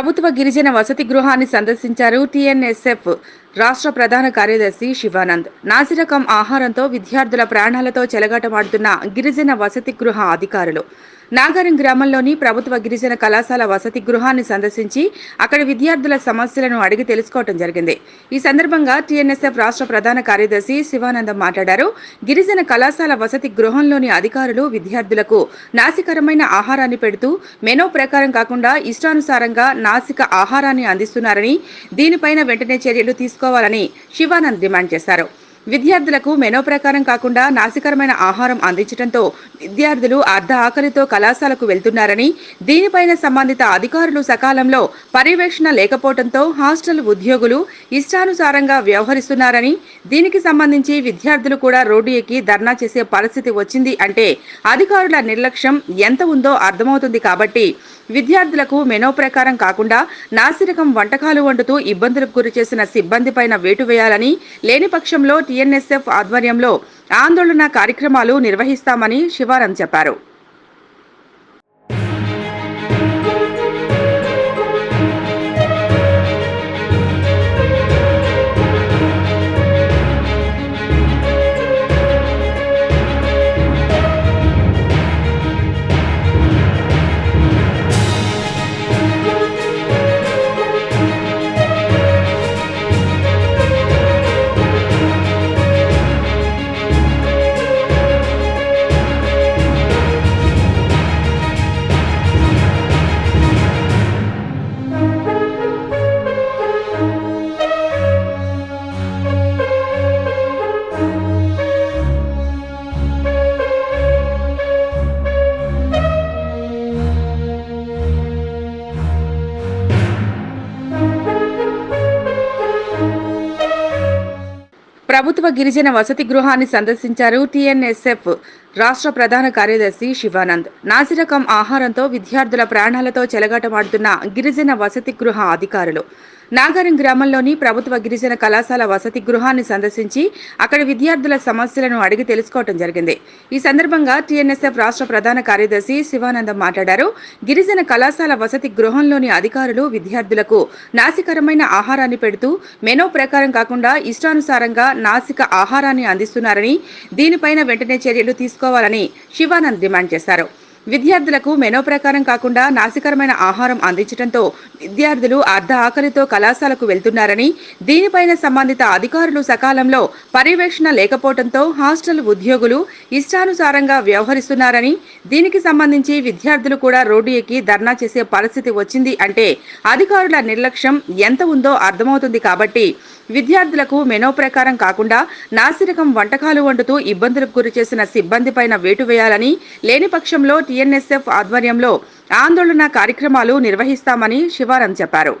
ప్రభుత్వ గిరిజన వసతి గృహాన్ని సందర్శించారు టీఎన్ఎస్ఎఫ్ రాష్ట్ర ప్రధాన కార్యదర్శి శివానంద్. నాసిరకం ఆహారంతో విద్యార్థుల ప్రాణాలతో చెలగాటమాడుతున్న గిరిజన వసతి గృహ అధికారులు. నాగరం గ్రామంలోని ప్రభుత్వ గిరిజన కళాశాల వసతి గృహాన్ని సందర్శించి అక్కడి విద్యార్థుల సమస్యలను అడిగి తెలుసుకోవడం జరిగింది. ఈ సందర్భంగా టీఎన్ఎస్ఎఫ్ రాష్ట్ర ప్రధాన కార్యదర్శి శివానందం మాట్లాడారు. గిరిజన కళాశాల వసతి గృహంలోని అధికారులు విద్యార్థులకు నాసికరమైన ఆహారాన్ని పెడుతూ మెనో ప్రకారం కాకుండా ఇష్టానుసారంగా నాసిక ఆహారాన్ని అందిస్తున్నారని దీనిపైన వెంటనే చర్యలు తీసుకోవాలని శివానంద్ డిమాండ్ చేశారు. విద్యార్థులకు మెనో ప్రకారం కాకుండా నాసికరమైన ఆహారం అందించడంతో విద్యార్థులు అర్ధ ఆకలితో కళాశాలకు వెళ్తున్నారని దీనిపైన సంబంధిత అధికారులు సకాలంలో పర్యవేక్షణ లేకపోవడంతో హాస్టల్ ఉద్యోగులు ఇష్టానుసారంగా వ్యవహరిస్తున్నారని దీనికి సంబంధించి విద్యార్థులు కూడా రోడ్డు ఎక్కి ధర్నా చేసే పరిస్థితి వచ్చింది అంటే అధికారుల నిర్లక్ష్యం ఎంత ఉందో అర్థమవుతుంది కాబట్టి విద్యార్థులకు మెనో ప్రకారం కాకుండా నాసిరకం వంటకాలు వండుతూ ఇబ్బందులకు గురి చేసిన సిబ్బందిపైన వేటు వేయాలని లేని పక్షంలో టీఎన్ఎస్ఎఫ్ ఆధ్వర్యంలో ఆందోళన కార్యక్రమాలు నిర్వహిస్తామని శివానంద్ చెప్పారు. ప్రభుత్వ గిరిజన వసతి గృహాన్ని సందర్శించారు టీఎన్ఎస్ఎఫ్ రాష్ట్ర ప్రధాన కార్యదర్శి శివానంద్. నాసిరకం ఆహారంతో విద్యార్థుల ప్రాణాలతో చెలగాటమాడుతున్న గిరిజన వసతి గృహ అధికారులు. నాగరం గ్రామంలోని ప్రభుత్వ గిరిజన కళాశాల వసతి గృహాన్ని సందర్శించి అక్కడి విద్యార్థుల సమస్యలను అడిగి తెలుసుకోవడం జరిగింది. ఈ సందర్భంగా టీఎన్ఎస్ఎఫ్ రాష్ట్ర ప్రధాన కార్యదర్శి శివానందం మాట్లాడారు. గిరిజన కళాశాల వసతి గృహంలోని అధికారులు విద్యార్థులకు నాసికరమైన ఆహారాన్ని పెడుతూ మెనో ప్రకారం కాకుండా ఇష్టానుసారంగా నాసిక ఆహారాన్ని అందిస్తున్నారని దీనిపైన వెంటనే చర్యలు తీసుకోవాలని శివానంద్ డిమాండ్ చేశారు. విద్యార్థులకు మెనో ప్రకారం కాకుండా నాసికరమైన ఆహారం అందించడంతో విద్యార్థులు అర్ధ ఆకలితో కళాశాలకు వెళ్తున్నారని దీనిపైన సంబంధిత అధికారులు సకాలంలో పర్యవేక్షణ లేకపోవడంతో హాస్టల్ ఉద్యోగులు ఇష్టానుసారంగా వ్యవహరిస్తున్నారని దీనికి సంబంధించి విద్యార్థులు కూడా రోడ్డు ఎక్కి ధర్నా చేసే పరిస్థితి వచ్చింది అంటే అధికారుల నిర్లక్ష్యం ఎంత ఉందో అర్థమవుతుంది కాబట్టి విద్యార్థులకు మెనో ప్రకారం కాకుండా నాసిరకం వంటకాలు వండుతూ ఇబ్బందులకు గురి చేసిన సిబ్బందిపైన వేటు వేయాలని లేని పక్షంలో టీఎన్ఎస్ఎఫ్ ఆధ్వర్యంలో ఆందోళన కార్యక్రమాలు నిర్వహిస్తామని శివానంద్ చెప్పారు.